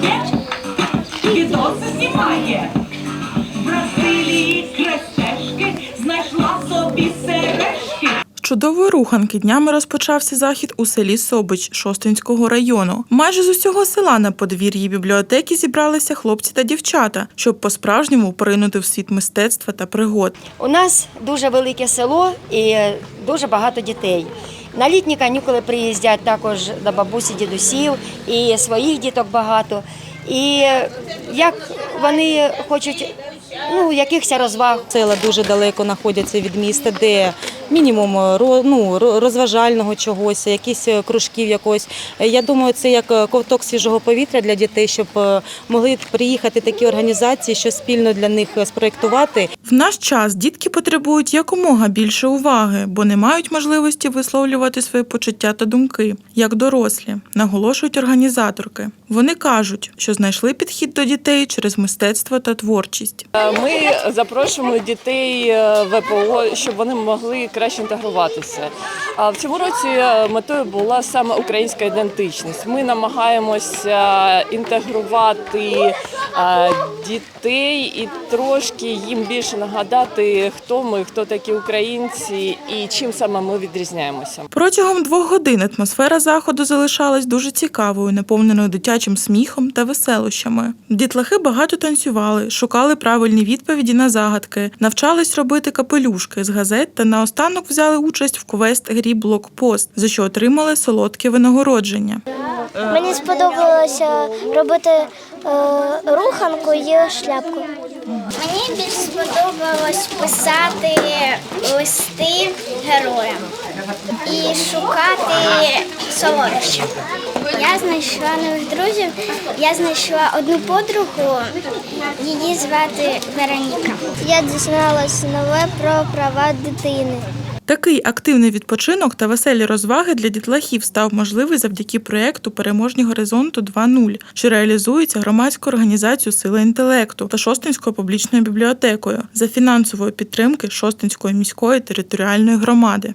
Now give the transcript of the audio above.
знімає, відоси знімає. В Бразилії крестешки знайшла собі сережки. Чудової руханки днями розпочався захід у селі Собич Шостинського району. Майже з усього села на подвір'ї бібліотеки зібралися хлопці та дівчата, щоб по-справжньому поринути в світ мистецтва та пригод. У нас дуже велике село і дуже багато дітей. На літні канікули приїздять також до бабусі, дідусів і своїх діток багато. І як вони хочуть ну, якихось розваг, Села дуже далеко знаходяться від міста, де мінімум ро- ну, ро- розважального чогось, якісь е, кружків якогось. Е, Я думаю, це як е, ковток свіжого повітря для дітей, щоб е, могли приїхати такі організації, що спільно для них е, спроєктувати В наш час дітки потребують якомога більше уваги, бо не мають можливості висловлювати свої почуття та думки, як дорослі, наголошують організаторки. Вони кажуть, що знайшли підхід до дітей через мистецтво та творчість. Ми запрошуємо дітей е, ВПО, щоб вони могли краще інтегруватися. А в цьому році е, метою була саме українська ідентичність. Ми намагаємося інтегрувати е, дітей і трошки їм більше нагадати, хто ми, хто такі українці і чим саме ми відрізняємося. Протягом двох годин атмосфера заходу залишалась дуже цікавою, наповненою дитячим сміхом та веселощами. Дітлахи багато танцювали, шукали правильні відповіді на загадки, навчались робити капелюшки з газет та наостанок взяли участь в квест-грі Блокпост, за що отримали солодке винагородження. Мені сподобалося робити е, руханку і шляпку. Мені більш сподобалось писати листи героям і шукати солодощі. Я знайшла нових друзів. Я знайшла одну подругу, її звати Вероніка. Я дізналась нове про права дитини. Такий активний відпочинок та веселі розваги для дітлахів став можливий завдяки проєкту Переможні горизонту 2.0, що реалізується громадською організацією Сила інтелекту та Шостинською публічною бібліотекою за фінансової підтримки Шостинської міської територіальної громади.